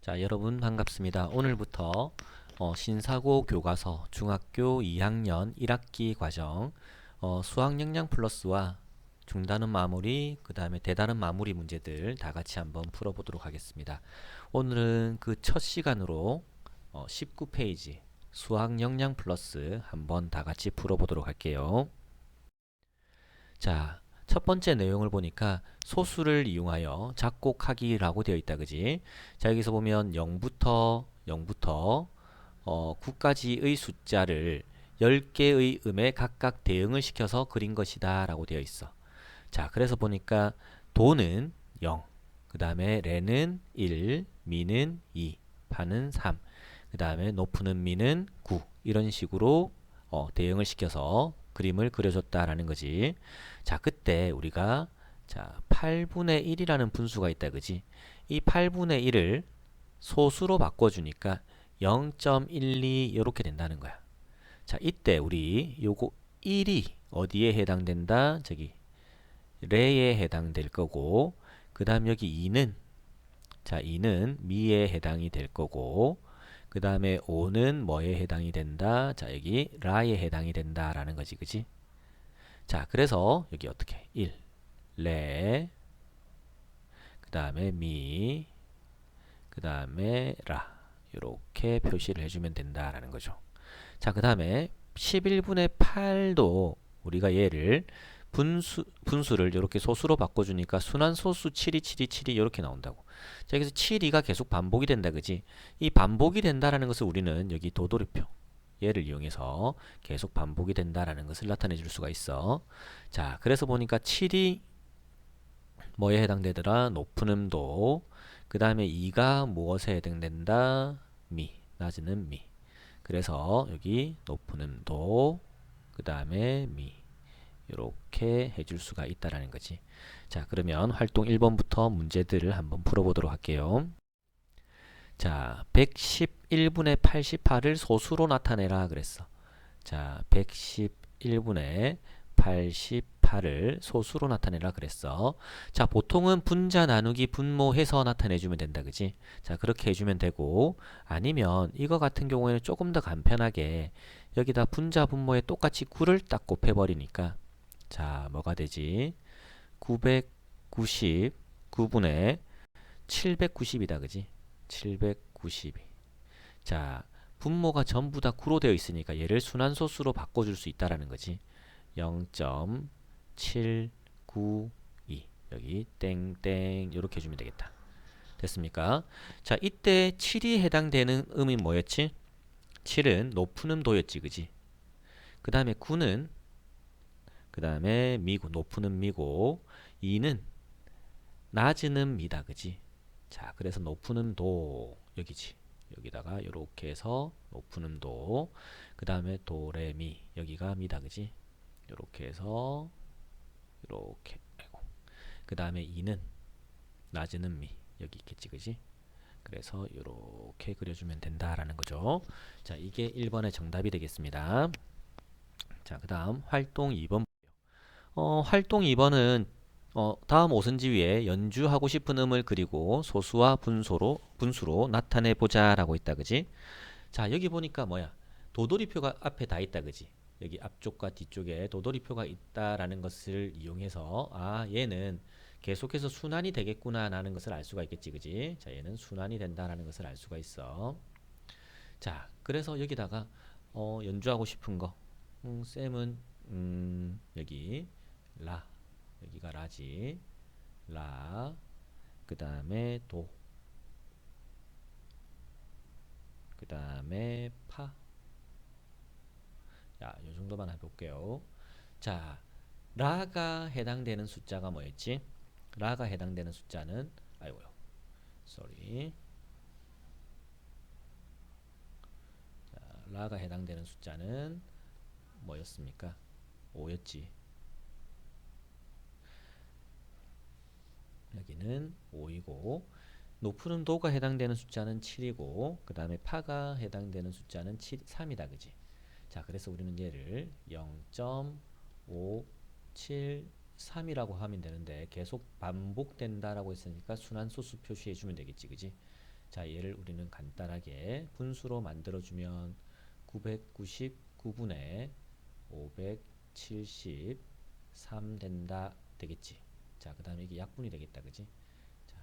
자, 여러분 반갑습니다. 오늘부터 어, 신사고 교과서 중학교 2학년 1학기 과정 어, 수학 역량 플러스와 중단은 마무리, 그 다음에 대단은 마무리 문제들 다 같이 한번 풀어보도록 하겠습니다. 오늘은 그 첫 시간으로 어, 19페이지 수학 역량 플러스 한번 다 같이 풀어보도록 할게요. 자, 첫 번째 내용을 보니까 소수를 이용하여 작곡하기라고 되어 있다, 그지? 자, 여기서 보면 0부터 0부터 어, 9까지의 숫자를 10개의 음에 각각 대응을 시켜서 그린 것이다 라고 되어 있어. 자, 그래서 보니까 도는 0, 그 다음에 레는 1, 미는 2, 파는 3, 그 다음에 높은 미는 9 이런 식으로 어, 대응을 시켜서 그림을 그려줬다라는 거지. 자, 그때 우리가 자, 8분의 1이라는 분수가 있다, 그지? 이 8분의 1을 소수로 바꿔주니까 0.12 이렇게 된다는 거야. 자, 이때 우리 요거 1이 어디에 해당된다? 저기 레에 해당될 거고 그 다음 여기 2는 자 2는 미에 해당이 될 거고 그 다음에 5는 뭐에 해당이 된다? 자 여기 라에 해당이 된다 라는 거지 그지? 자 그래서 여기 어떻게 1 레, 그 다음에 미, 그 다음에 라 이렇게 표시를 해주면 된다라는 거죠. 자, 그 다음에 11분의 8도 우리가 얘를 분수, 분수를 이렇게 소수로 바꿔주니까 순환 소수 7이 7이 7이 이렇게 나온다고. 자, 여기서 7이가 계속 반복이 된다, 그지? 이 반복이 된다라는 것을 우리는 여기 도돌이표 얘를 이용해서 계속 반복이 된다라는 것을 나타내 줄 수가 있어. 자, 그래서 보니까 7이 뭐에 해당되더라? 높은 음도. 그 다음에 2가 무엇에 해당된다? 미. 낮은 음 미. 그래서 여기 높은 음도. 그 다음에 미. 이렇게 해줄 수가 있다라는 거지. 자, 그러면 활동 1번부터 문제들을 한번 풀어보도록 할게요. 자, 111분의 88을 소수로 나타내라 그랬어. 자, 111분의 88을 소수로 나타내라 그랬어. 자, 보통은 분자 나누기 분모해서 나타내주면 된다, 그지? 자, 그렇게 해주면 되고, 아니면 이거 같은 경우에는 조금 더 간편하게 여기다 분자 분모에 똑같이 9를 딱 곱해버리니까, 자, 뭐가 되지? 999분의 790이다, 그지? 792. 자, 분모가 전부 다 9로 되어 있으니까 얘를 순환소수로 바꿔 줄 수 있다라는 거지. 0.792 여기 땡땡 이렇게 해주면 되겠다. 됐습니까? 자, 이때 7이 해당되는 음이 뭐였지? 7은 높은 음도였지, 그지? 그 다음에 9는 그 다음에 미고 높은 음 미고 2는 낮은 음 미다, 그지? 자, 그래서 높은 음도 여기지. 여기다가 이렇게 해서 높은 음도 그 다음에 도레미 여기가 미다, 그지? 이렇게 해서 이렇게 그 다음에 2는 낮은 음미 여기 있겠지 그지 그래서 이렇게 그려주면 된다라는 거죠 자 이게 1번의 정답이 되겠습니다 자 그 다음 활동 2번 어, 활동 2번은 어, 다음 오선지 위에 연주하고 싶은 음을 그리고 소수와 분소로, 분수로 나타내 보자 라고 있다 그지? 자 여기 보니까 뭐야? 도돌이표가 앞에 다 있다 그지? 여기 앞쪽과 뒤쪽에 도돌이표가 있다라는 것을 이용해서 아 얘는 계속해서 순환이 되겠구나 라는 것을 알 수가 있겠지 그지? 자 얘는 순환이 된다라는 것을 알 수가 있어. 자 그래서 여기다가 어, 연주하고 싶은 거. 음, 쌤은 음, 여기 라 여기가 라지 라 그 다음에 도 그 다음에 파 자, 요 정도만 해볼게요. 자, 라가 해당되는 숫자가 뭐였지? 라가 해당되는 숫자는 아이고요. 자, 라가 해당되는 숫자는 뭐였습니까? 5였지. 여기는 5이고 높은 음도가 해당되는 숫자는 7이고 그 다음에 파가 해당되는 숫자는 7, 3이다. 그지? 자, 그래서 우리는 얘를 0.573이라고 하면 되는데 계속 반복된다 라고 했으니까 순환소수 표시해 주면 되겠지. 그지? 자, 얘를 우리는 간단하게 분수로 만들어 주면 999분의 573 된다 되겠지. 자, 그 다음에 이게 약분이 되겠다, 그지? 자,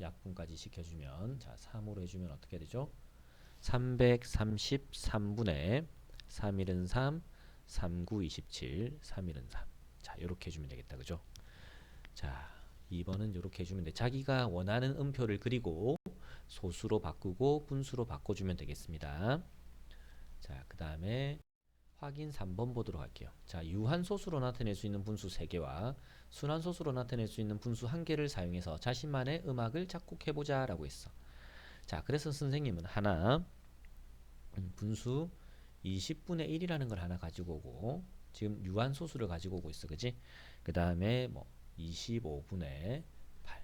약분까지 시켜주면 자, 3으로 해주면 어떻게 되죠? 333분의 3일은 3, 39, 27, 3일은 3. 자, 이렇게 해주면 되겠다, 그죠? 자, 2번은 이렇게 해주면 돼. 자기가 원하는 음표를 그리고 소수로 바꾸고 분수로 바꿔주면 되겠습니다. 자, 그 다음에 확인 3번 보도록 할게요. 자, 유한소수로 나타낼 수 있는 분수 3개와 순환소수로 나타낼 수 있는 분수 1개를 사용해서 자신만의 음악을 작곡해보자 라고 했어. 자, 그래서 선생님은 하나 음, 분수 20분의 1이라는 걸 하나 가지고 오고 지금 유한소수를 가지고 오고 있어. 그지? 그 다음에 뭐 25분의 8.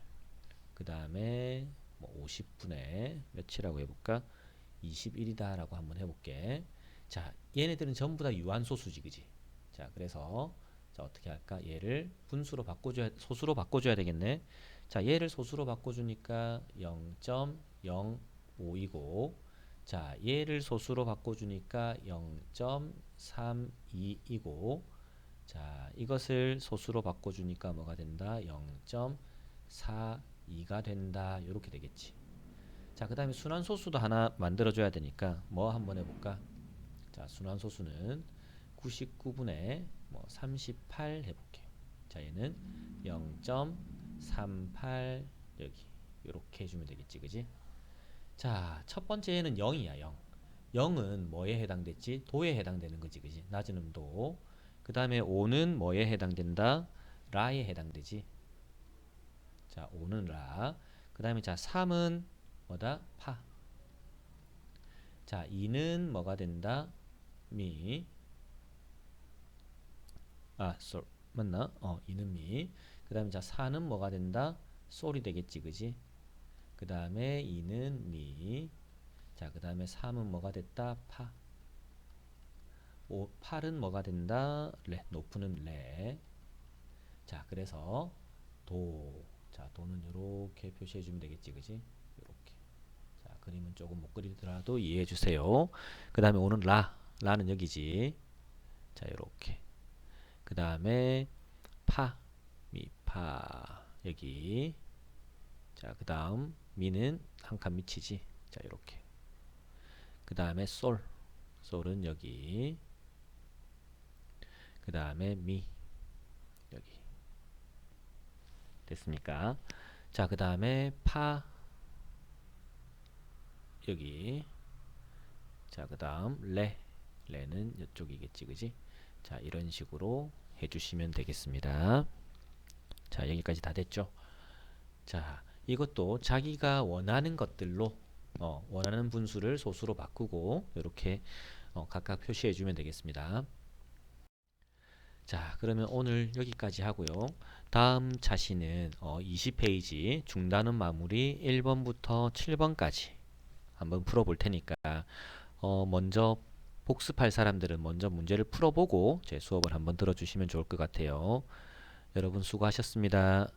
그 다음에 뭐 50분의 몇이라고 해볼까? 21이다 라고 한번 해볼게. 자, 얘네들은 전부 다 유한소수지, 그지? 자, 그래서 자, 어떻게 할까? 얘를 분수로 바꿔줘야, 소수로 바꿔줘야 되겠네. 자, 얘를 소수로 바꿔주니까 0.05이고, 자, 얘를 소수로 바꿔주니까 0.32이고, 자, 이것을 소수로 바꿔주니까 뭐가 된다? 0.42가 된다. 이렇게 되겠지. 자, 그 다음에 순환소수도 하나 만들어줘야 되니까 뭐 한번 해볼까? 자, 순환소수는 99분의 뭐 38 해볼게요. 자, 얘는 0.38 여기 이렇게 해주면 되겠지, 그지? 자, 첫 번째는 0이야, 0. 0은 뭐에 해당됐지? 도에 해당되는 거지, 그지? 낮은 음도. 그 다음에 5는 뭐에 해당된다? 라에 해당되지. 자, 5는 라. 그 다음에 자, 3은 뭐다? 파. 자, 2는 뭐가 된다? 미. 아, 솔. 맞나? 어, 2는 미. 그 다음에 자, 4는 뭐가 된다? 솔이 되겠지, 그지? 그 다음에 2는 미. 자, 그 다음에 3은 뭐가 됐다? 파. 오, 8은 뭐가 된다? 레. 높은 레. 자, 그래서 도. 자, 도는 이렇게 표시해 주면 되겠지, 그지? 이렇게. 자, 그림은 조금 못 그리더라도 이해해 주세요. 그 다음에 오는 라. 라는 여기지. 자, 이렇게. 그 다음에 파. 미, 파. 여기. 자, 그 다음 미는 한 칸 밑이지. 자, 이렇게. 그 다음에 솔. 솔은 여기. 그 다음에 미. 여기. 됐습니까? 자, 그 다음에 파. 여기. 자, 그 다음 레. 레는 이쪽이겠지, 그지? 자, 이런 식으로 해주시면 되겠습니다. 자, 여기까지 다 됐죠? 자, 이것도 자기가 원하는 것들로 어, 원하는 분수를 소수로 바꾸고 이렇게 어, 각각 표시해 주면 되겠습니다. 자, 그러면 오늘 여기까지 하고요. 다음 차시는 어, 20페이지 중단은 마무리 1번부터 7번까지 한번 풀어볼 테니까 어, 먼저 복습할 사람들은 먼저 문제를 풀어보고 제 수업을 한번 들어주시면 좋을 것 같아요. 여러분 수고하셨습니다.